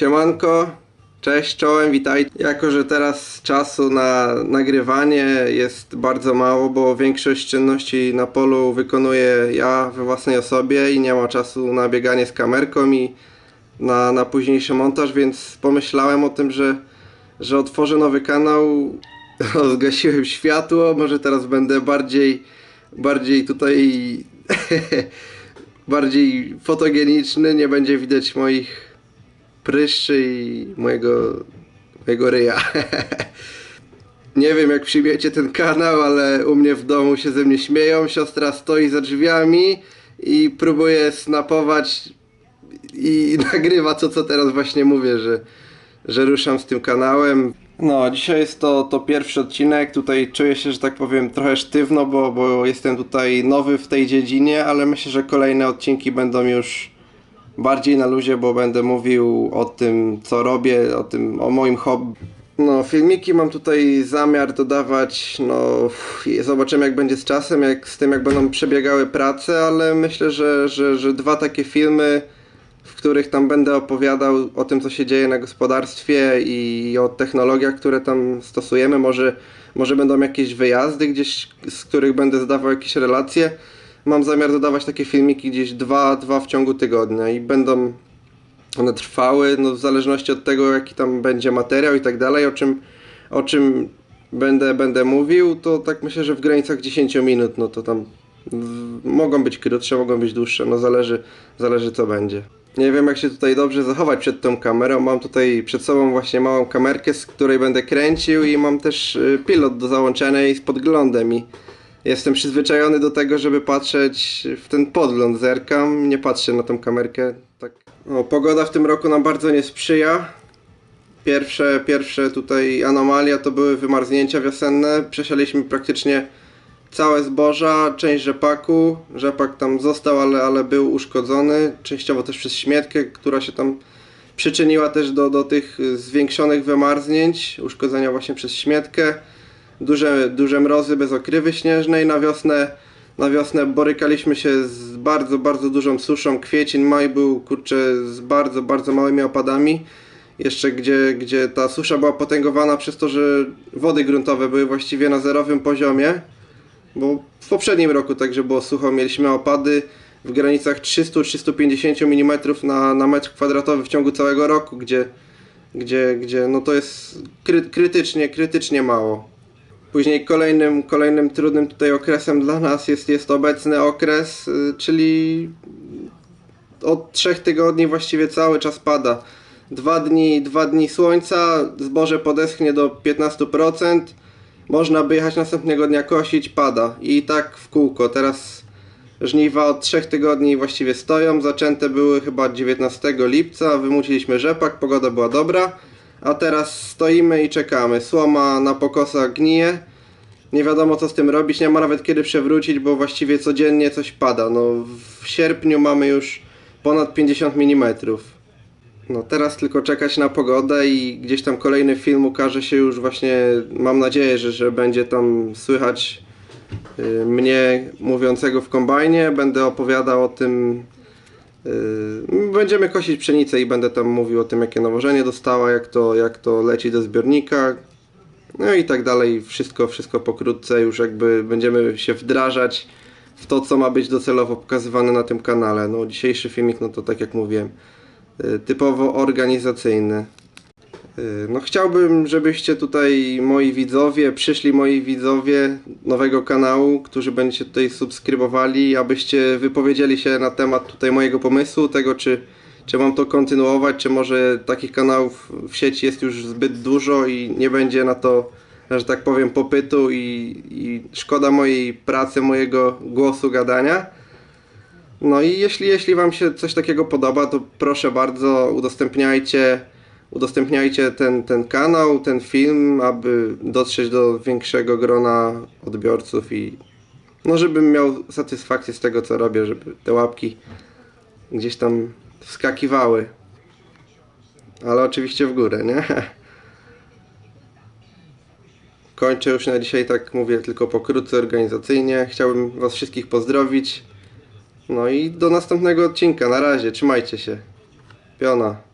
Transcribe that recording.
Siemanko, cześć, czołem, witaj. Jako, że teraz czasu na nagrywanie jest bardzo mało, bo większość czynności na polu wykonuję ja we własnej osobie i nie ma czasu na bieganie z kamerką i na, na późniejszy montaż, więc pomyślałem o tym, że, że otworzę nowy kanał. Zgasiłem światło, może teraz będę bardziej, bardziej tutaj bardziej fotogeniczny, nie będzie widać moich pryszczy i mojego, mojego ryja. nie wiem jak przyjmiecie ten kanał, ale u mnie w domu się ze mnie śmieją. Siostra stoi za drzwiami i próbuje snapować i nagrywa to, co teraz właśnie mówię, że, że ruszam z tym kanałem. No, dzisiaj jest to, to pierwszy odcinek. Tutaj czuję się, że tak powiem, trochę sztywno, bo, bo jestem tutaj nowy w tej dziedzinie, ale myślę, że kolejne odcinki będą już bardziej na luzie, bo będę mówił o tym, co robię, o tym, o moim hobby. No, filmiki mam tutaj zamiar dodawać, no, zobaczymy jak będzie z czasem, jak z tym jak będą przebiegały prace, ale myślę, że, że, że dwa takie filmy, w których tam będę opowiadał o tym, co się dzieje na gospodarstwie i o technologiach, które tam stosujemy, może, może będą jakieś wyjazdy gdzieś, z których będę zdawał jakieś relacje. Mam zamiar dodawać takie filmiki gdzieś dwa, dwa w ciągu tygodnia i będą one trwały, no w zależności od tego, jaki tam będzie materiał i tak dalej, o czym, o czym będę, będę mówił, to tak myślę, że w granicach 10 minut, no to tam w, mogą być krótsze, mogą być dłuższe, no zależy, zależy co będzie. Nie wiem jak się tutaj dobrze zachować przed tą kamerą, mam tutaj przed sobą właśnie małą kamerkę, z której będę kręcił i mam też y, pilot do załączonej z podglądem i jestem przyzwyczajony do tego, żeby patrzeć w ten podgląd, zerkam, nie patrzę na tą kamerkę. Tak. O, pogoda w tym roku nam bardzo nie sprzyja. Pierwsze, pierwsze tutaj anomalia to były wymarznięcia wiosenne. Przesialiśmy praktycznie całe zboża, część rzepaku. Rzepak tam został, ale, ale był uszkodzony. Częściowo też przez śmietkę, która się tam przyczyniła też do, do tych zwiększonych wymarznięć, uszkodzenia właśnie przez śmietkę duże, duże mrozy bez okrywy śnieżnej. Na wiosnę, na wiosnę borykaliśmy się z bardzo, bardzo dużą suszą. Kwiecień, maj był kurczę z bardzo, bardzo małymi opadami. Jeszcze gdzie, gdzie ta susza była potęgowana przez to, że wody gruntowe były właściwie na zerowym poziomie. Bo w poprzednim roku także było sucho, mieliśmy opady w granicach 300-350 mm na, na metr kwadratowy w ciągu całego roku, gdzie, gdzie, gdzie no to jest kry, krytycznie, krytycznie mało. Później kolejnym, kolejnym trudnym tutaj okresem dla nas jest, jest obecny okres, y, czyli od trzech tygodni właściwie cały czas pada. Dwa dni, dwa dni słońca, zboże podeschnie do 15%, można by jechać następnego dnia kosić, pada. I tak w kółko. Teraz żniwa od trzech tygodni właściwie stoją, zaczęte były chyba 19 lipca, wymuciliśmy rzepak, pogoda była dobra. A teraz stoimy i czekamy. Słoma na pokosach gnije. Nie wiadomo co z tym robić, nie ma nawet kiedy przewrócić, bo właściwie codziennie coś pada. No, w sierpniu mamy już ponad 50 mm. No teraz tylko czekać na pogodę i gdzieś tam kolejny film ukaże się już właśnie, mam nadzieję, że, że będzie tam słychać y, mnie mówiącego w kombajnie. Będę opowiadał o tym Będziemy kosić pszenicę i będę tam mówił o tym, jakie nawożenie dostała, jak to, jak to leci do zbiornika. No i tak dalej. Wszystko, wszystko pokrótce. Już jakby będziemy się wdrażać w to, co ma być docelowo pokazywane na tym kanale. No, dzisiejszy filmik, no to tak jak mówiłem, yy, typowo organizacyjny. Yy, No chciałbym, żebyście tutaj moi widzowie, przyszli moi widzowie nowego kanału, którzy będziecie tutaj subskrybowali, abyście wypowiedzieli się na temat tutaj mojego pomysłu, tego czy, czy mam to kontynuować, czy może takich kanałów w sieci jest już zbyt dużo i nie będzie na to, że tak powiem, popytu i, i szkoda mojej pracy, mojego głosu gadania. No i jeśli, jeśli Wam się coś takiego podoba, to proszę bardzo, udostępniajcie, udostępniajcie ten, ten kanał, ten film, aby dotrzeć do większego grona odbiorców i no, żebym miał satysfakcję z tego, co robię, żeby te łapki gdzieś tam wskakiwały. Ale oczywiście w górę, nie? Kończę już na dzisiaj, tak mówię, tylko pokrótce organizacyjnie. Chciałbym Was wszystkich pozdrowić. No i do następnego odcinka. Na razie, trzymajcie się. Piona.